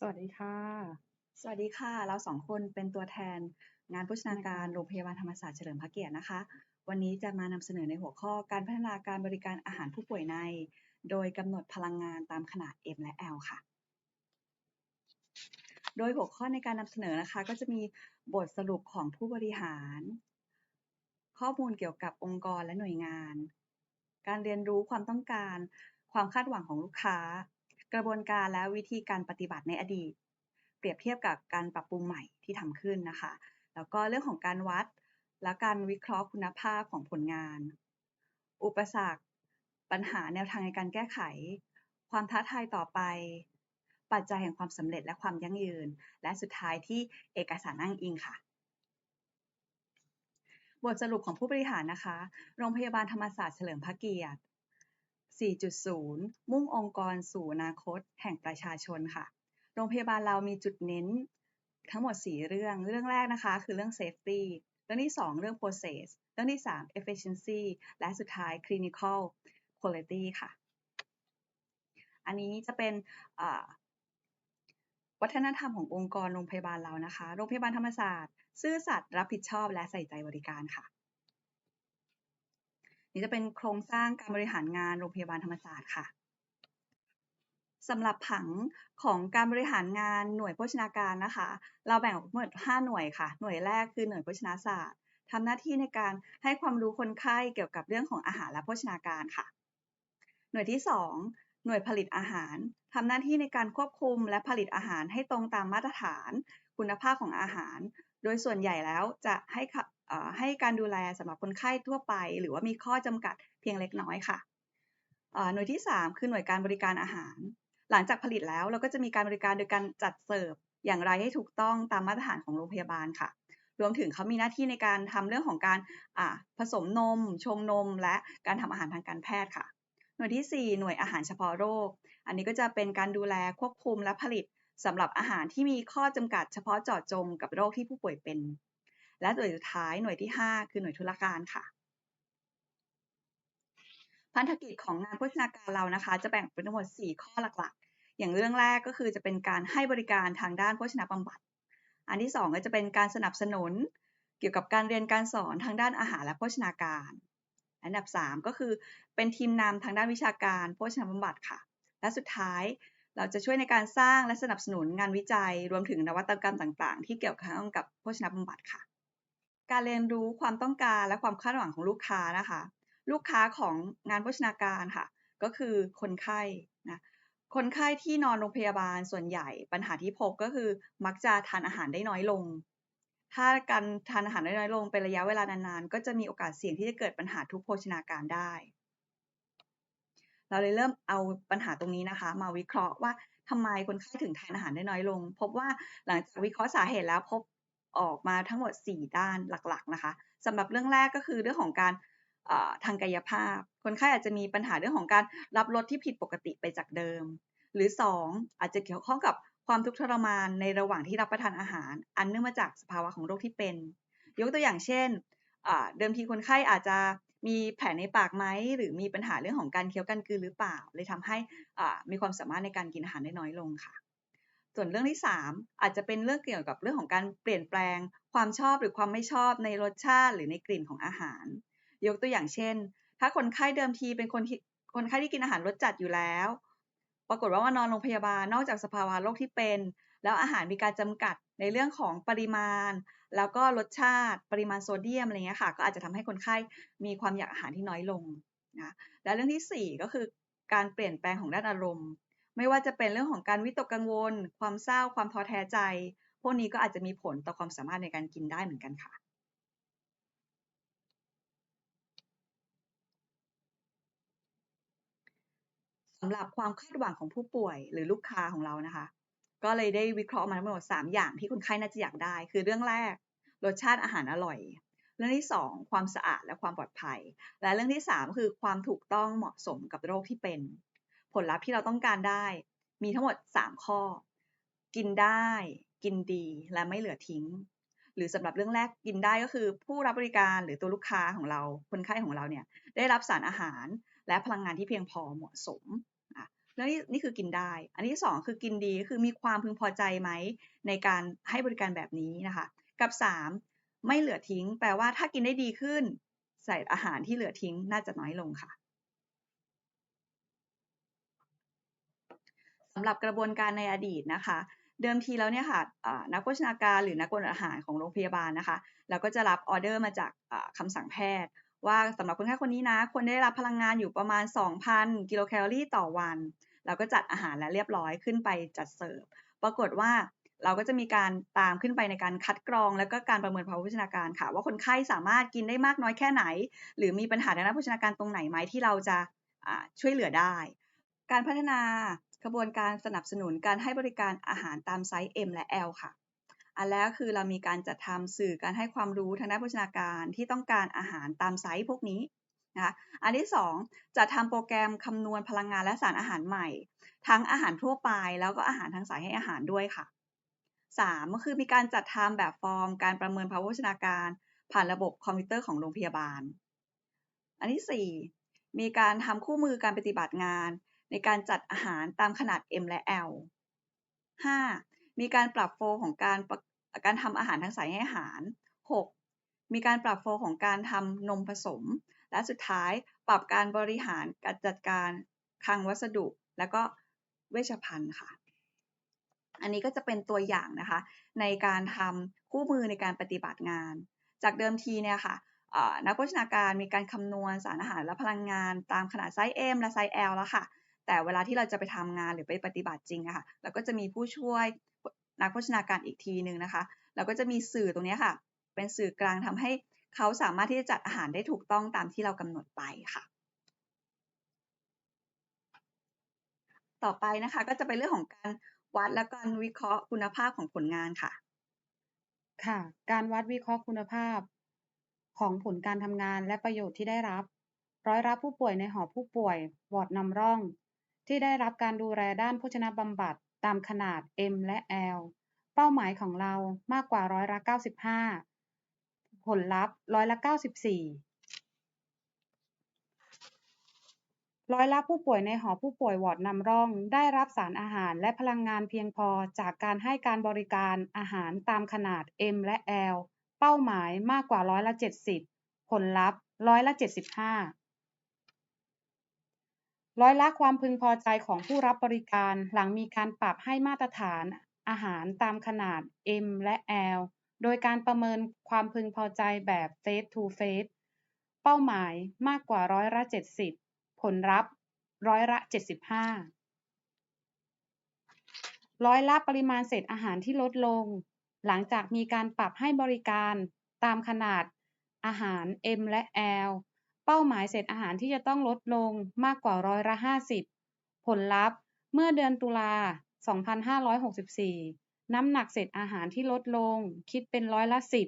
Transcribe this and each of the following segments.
สวัสดีค่ะ สวัสดีค่ะ เราสองคนเป็นตัวแทนงานโภชนาการโรงพยาบาลธรรมศาสตร์เฉลิมพระเกียรตินะคะ วันนี้จะมานำเสนอในหัวข้อการพัฒนาการบริการอาหารผู้ป่วยใน โดยกำหนดพลังงานตามขนาด M และ L ค่ะ โดยหัวข้อในการนำเสนอนะคะ ก็จะมีบทสรุปของผู้บริหาร ข้อมูลเกี่ยวกับองค์กรและหน่วยงาน การเรียนรู้ความต้องการ ความคาดหวังของลูกค้า กระบวนการและวิธีการปฏิบัติในอดีต เปรียบเทียบกับการปรับปรุงใหม่ที่ทำขึ้นนะคะ แล้วก็เรื่องของการวัดและการวิเคราะห์คุณภาพของผลงาน อุปสรรค ปัญหาแนวทางในการแก้ไข ความท้าทายต่อไป ปัจจัยแห่งความสำเร็จและความยั่งยืน และสุดท้ายที่เอกสารอ้างอิงค่ะ บทสรุปของผู้บริหารนะคะ โรงพยาบาลธรรมศาสตร์เฉลิมพระเกียรติ 4.0 มุ่งองค์กรสู่อนาคต แห่งประชาชนค่ะ โรงพยาบาลเรามีจุดเน้นทั้งหมด 4 เรื่อง เรื่องแรกนะคะ คือเรื่อง safety เรื่องที่ 2 เรื่อง process เรื่องที่ 3 efficiency และสุดท้าย clinical quality ค่ะ อันนี้จะเป็นวัฒนธรรมขององค์กรโรงพยาบาลเรานะคะ โรงพยาบาลธรรมศาสตร์ ซื่อสัตย์รับผิดชอบและใส่ใจบริการค่ะ นี่จะเป็นโครงสร้างการบริหารงานโรงพยาบาลธรรมศาสตร์ค่ะสำหรับผังของการบริหารงานหน่วยโภชนาการนะคะ เราแบ่งออกเป็น5หน่วยค่ะ หน่วยแรกคือหน่วยโภชนาศาสตร์ทำหน้าที่ในการให้ความรู้คนไข้เกี่ยวกับเรื่องของอาหารและโภชนาการค่ะ หน่วยที่ 2 หน่วยผลิตอาหารทำหน้าที่ในการควบคุมและผลิตอาหารให้ตรงตามมาตรฐาน คุณภาพของอาหาร โดยส่วนใหญ่แล้วจะให้ ให้การดูแลสำหรับคนไข้ทั่วไป หรือว่ามีข้อจำกัดเพียงเล็กน้อยค่ะหน่วยที่ 3 คือหน่วยการบริการอาหาร หลังจากผลิตแล้วเราก็จะมีการบริการโดยการจัดเสิร์ฟอย่างไรให้ถูกต้องตามมาตรฐานของโรงพยาบาลค่ะ รวมถึงเขามีหน้าที่ในการทำเรื่องของการผสมนม ชงนม และการทำอาหารทางการแพทย์ค่ะ หน่วยที่ 4 หน่วยอาหารเฉพาะโรค อันนี้ก็จะเป็นการดูแลควบคุมและผลิตสำหรับอาหารที่มีข้อจำกัดเฉพาะเจาะจงกับโรคที่ผู้ป่วยเป็น และหน่วยสุดท้ายหน่วยที่ 5 คือหน่วยธุรการค่ะ พันธกิจของงานโภชนาการเรานะคะ จะแบ่งเป็นทั้งหมด 4 ข้อหลักๆ อย่างเรื่องแรกก็คือจะเป็นการให้บริการทางด้านโภชนาบำบัด อันที่ 2 ก็จะเป็นการสนับสนุน เกี่ยวกับการเรียนการสอนทางด้านอาหารและโภชนาการ อันดับ 3 ก็คือเป็นทีมนำทางด้านวิชาการโภชนาบำบัดค่ะ และสุดท้ายเราจะช่วยในการสร้างและสนับสนุนงานวิจัย รวมถึงนวัตกรรมต่าง ๆ ที่เกี่ยวข้องกับโภชนาบำบัดค่ะ การเรียนรู้ความต้องการและความคาดหวังของลูกค้านะคะ ลูกค้าของงานโภชนาการค่ะ ก็คือคนไข้นะคนไข้ที่นอนโรงพยาบาลส่วนใหญ่ปัญหาที่พบก็คือมักจะทานอาหารได้น้อยลง ถ้าการทานอาหารได้น้อยลงเป็นระยะเวลานานๆ ก็จะมีโอกาสเสี่ยงที่จะเกิดปัญหาทุกโภชนาการได้ เราเลยเริ่มเอาปัญหาตรงนี้นะคะ มาวิเคราะห์ว่าทำไมคนไข้ถึงทานอาหารได้น้อยลง พบว่าหลังจากวิเคราะห์สาเหตุแล้วพบ ออกมาทั้งหมด 4 ด้านหลักๆนะคะสำหรับเรื่องแรกก็คือเรื่องของการทางกายภาพ คนไข้อาจจะมีปัญหาเรื่องของการรับรสที่ผิดปกติไปจากเดิม หรือ 2 อาจจะเกี่ยวข้องกับความทุกข์ทรมานในระหว่างที่รับประทานอาหาร อันเนื่องมาจากสภาวะของโรคที่เป็น ยกตัวอย่างเช่น เดิมทีคนไข้อาจจะมีแผลในปากไหมหรือมีปัญหาเรื่องของการเคี้ยวกันกืนหรือเปล่า เลยทำให้มีความสามารถในการกินอาหารได้น้อยลงค่ะ ส่วนเรื่องที่ 3 อาจจะเป็นเรื่องเกี่ยวกับเรื่องของการเปลี่ยนแปลง ความชอบหรือความไม่ชอบในรสชาติหรือในกลิ่นของอาหาร ยกตัวอย่างเช่น ถ้าคนไข้เดิมทีเป็นคนคนไข้ที่กินอาหารรสจัดอยู่แล้ว ปรากฏว่ามานอนโรงพยาบาลนอกจากสภาวะโรคที่เป็น แล้วอาหารมีการจำกัดในเรื่องของปริมาณ แล้วก็รสชาติปริมาณโซเดียมอะไรเงี้ยค่ะ ก็อาจจะทำให้คนไข้มีความอยากอาหารที่น้อยลงนะและเรื่องที่ 4 ก็คือการเปลี่ยนแปลงของด้านอารมณ์ ไม่ว่าจะเป็นเรื่องของการวิตกกังวล ความเศร้า ความท้อแท้ใจ พวกนี้ก็อาจจะมีผลต่อความสามารถในการกินได้เหมือนกันค่ะ สำหรับความคาดหวังของผู้ป่วย หรือลูกค้าของเรานะคะ ก็เลยได้วิเคราะห์มาทั้งหมด3อย่างที่คนไข้น่าจะอยากได้ คือเรื่องแรก รสชาติอาหารอร่อย เรื่องที่ 2 ความสะอาดและความปลอดภัย และเรื่องที่ 3 คือความถูกต้องเหมาะสมกับโรคที่เป็น ผลลัพธ์ที่เราต้องการได้ มีทั้งหมด 3 ข้อ กินได้ กินดีและไม่เหลือทิ้ง หรือสำหรับเรื่องแรกกินได้ก็คือ ผู้รับบริการหรือตัวลูกค้าของเราคนไข้ของเราเนี่ยได้รับสารอาหารและพลังงานที่เพียงพอเหมาะสมแล้วนี่นี่คือกินได้ อันที่สองคือกินดีคือมีความพึงพอใจไหมในการให้บริการแบบนี้นะคะ กับสามไม่เหลือทิ้ง แปลว่าถ้ากินได้ดีขึ้น ใส่อาหารที่เหลือทิ้งน่าจะน้อยลงค่ะำหรับกระบวนการในอดีตนะคะ เดิมทีแล้วเนี่ยค่ะนักโภชนาการหรือนักกำอาหารของโรงพยาบาลนะคะเราก็จะรับออเดอร์มาจากคำสั่งแพทย์ ว่าสำหรับคนไข้คนนี้นะควรได้รับพลังงานอยู่ประมาณ 2,000 กิโลแคลอรี่ต่อวัน เราก็จัดอาหารและเรียบร้อยขึ้นไปจัดเสิร์ฟปรากฏว่าเราก็จะมีการตามขึ้นไปในการคัดกรอง แล้วก็การประเมินภาวะโภชนาการค่ะ ว่าคนไข้สามารถกินได้มากน้อยแค่ไหน หรือมีปัญหาทางด้านโภชนาการตรงไหนไหมที่เราจะช่วยเหลือได้ การพัฒนา กระบวนการสนับสนุนการให้บริการอาหารตามไซส์ M และ L ค่ะ อันแรกคือเรามีการจัดทำสื่อการให้ความรู้ทางด้านโภชนาการที่ต้องการอาหารตามไซส์พวกนี้นะคะอันที่ 2 จัดทำโปรแกรมคำนวณพลังงานและสารอาหารใหม่ ทั้งอาหารทั่วไป แล้วก็อาหารทางสายให้อาหารด้วยค่ะ 3 ก็คือมีการจัดทำแบบฟอร์ม การประเมินภาวะโภชนาการ ผ่านระบบคอมพิวเตอร์ของโรงพยาบาล อันที่ 4 มีการทำคู่มือการปฏิบัติงาน ในการจัดอาหารตามขนาด M และ L 5. มีการปรับโฟของการการทำอาหารทางสายให้อาหาร 6. มีการปรับโฟของการทำนมผสม และสุดท้ายปรับการบริหารการจัดการคลังวัสดุ และก็เวชภัณฑ์ค่ะ อันนี้ก็จะเป็นตัวอย่างนะคะ ในการทำคู่มือในการปฏิบัติงาน จากเดิมทีเนี่ยค่ะนักโภชนาการมีการคำนวณสารอาหารและพลังงาน ตามขนาดไซส์ M และไซส์ L แล้วค่ะ แต่เวลาที่เราจะไปทำงานหรือไปปฏิบัติจริงอะค่ะเราก็จะมีผู้ช่วยนักโภชนาการอีกทีหนึ่งนะคะเราก็จะมีสื่อตรงนี้ค่ะ เป็นสื่อกลางทำให้เขาสามารถที่จะจัดอาหารได้ถูกต้องตามที่เรากำหนดไปค่ะ ต่อไปนะคะก็จะเป็นเรื่องของการวัดและการวิเคราะห์คุณภาพของผลงานค่ะ ค่ะ การวัดวิเคราะห์คุณภาพของผลการทำงานและประโยชน์ที่ได้รับ ร้อยรับผู้ป่วยในหอผู้ป่วย วอร์ดนำร่อง ที่ได้รับการดูแลด้านโภชนาบำบัดตามขนาด M และ L เป้าหมายของเรามากกว่าร้อยละ95 ผลลัพธ์ร้อยละ94 ร้อยละผู้ป่วยในหอผู้ป่วยวอร์ดนำร่อง ได้รับสารอาหารและพลังงานเพียงพอจากการให้การบริการอาหารตามขนาด M และ L เป้าหมายมากกว่าร้อยละ70 ผลลัพธ์ร้อยละ75 ร้อยละความพึงพอใจของผู้รับบริการหลังมีการปรับให้มาตรฐานอาหารตามขนาด M และ L โดยการประเมินความพึงพอใจแบบ Face to Face เป้าหมายมากกว่าร้อยละ 70 ผลลัพธ์ร้อยละ 75 ร้อยละปริมาณเศษอาหารที่ลดลง หลังจากมีการปรับให้บริการตามขนาดอาหาร M และ L เป้าหมายเศษอาหารที่จะต้องลดลงมากกว่าร้อยละ 50 ผลลัพธ์ เมื่อเดือนตุลา 2564 น้ำหนักเศษอาหารที่ลดลง คิดเป็นร้อยละ 10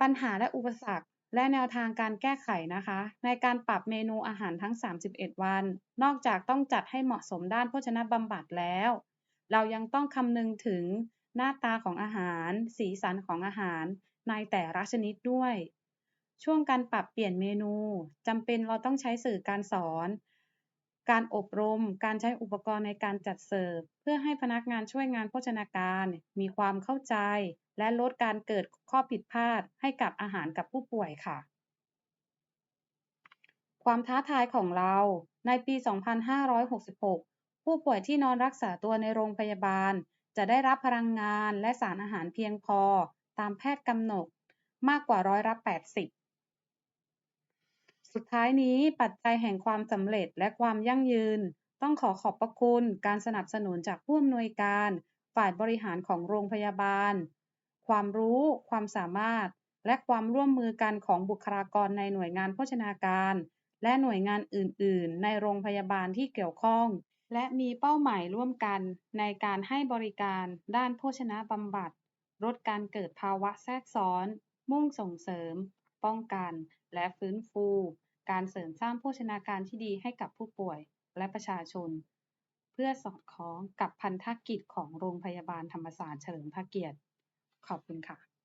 ปัญหาและอุปสรรคและแนวทางการแก้ไขนะคะ ในการปรับเมนูอาหารทั้ง 31 วัน นอกจากต้องจัดให้เหมาะสมด้านโภชนะบำบัดแล้ว เรายังต้องคำนึงถึงหน้าตาของอาหาร สีสันของอาหาร ในแต่ละชนิดด้วย ช่วงการปรับเปลี่ยนเมนูจำเป็นเราต้องใช้สื่อการสอน การอบรม การใช้อุปกรณ์ในการจัดเสิร์ฟ เพื่อให้พนักงานช่วยงานโภชนาการ มีความเข้าใจ และลดการเกิดข้อผิดพลาดให้กับอาหารกับผู้ป่วยค่ะ ความท้าทายของเราในปี 2566 ผู้ป่วยที่นอนรักษาตัวในโรงพยาบาล จะได้รับพลังงานและสารอาหารเพียงพอ ตามแพทย์กำหนดมากกว่าร้อยละ 80 สุดท้ายนี้ปัจจัยแห่งความสำเร็จและความยั่งยืน ต้องขอขอบพระคุณการสนับสนุนจากผู้อำนวยการ ฝ่ายบริหารของโรงพยาบาล ความรู้ ความสามารถ และความร่วมมือกันของบุคลากรในหน่วยงานโภชนาการ และหน่วยงานอื่น ๆ ในโรงพยาบาลที่เกี่ยวข้องและมีเป้าหมายร่วมกันในการให้บริการด้านโภชนะบำบัด ลดการเกิดภาวะแทรกซ้อน มุ่งส่งเสริม ป้องกัน และฟื้นฟู การเสริมสร้างโภชนาการที่ดีให้กับผู้ป่วยและประชาชน เพื่อสอดคล้องกับพันธกิจของโรงพยาบาลธรรมศาสตร์เฉลิมพระเกียรติ ขอบคุณค่ะ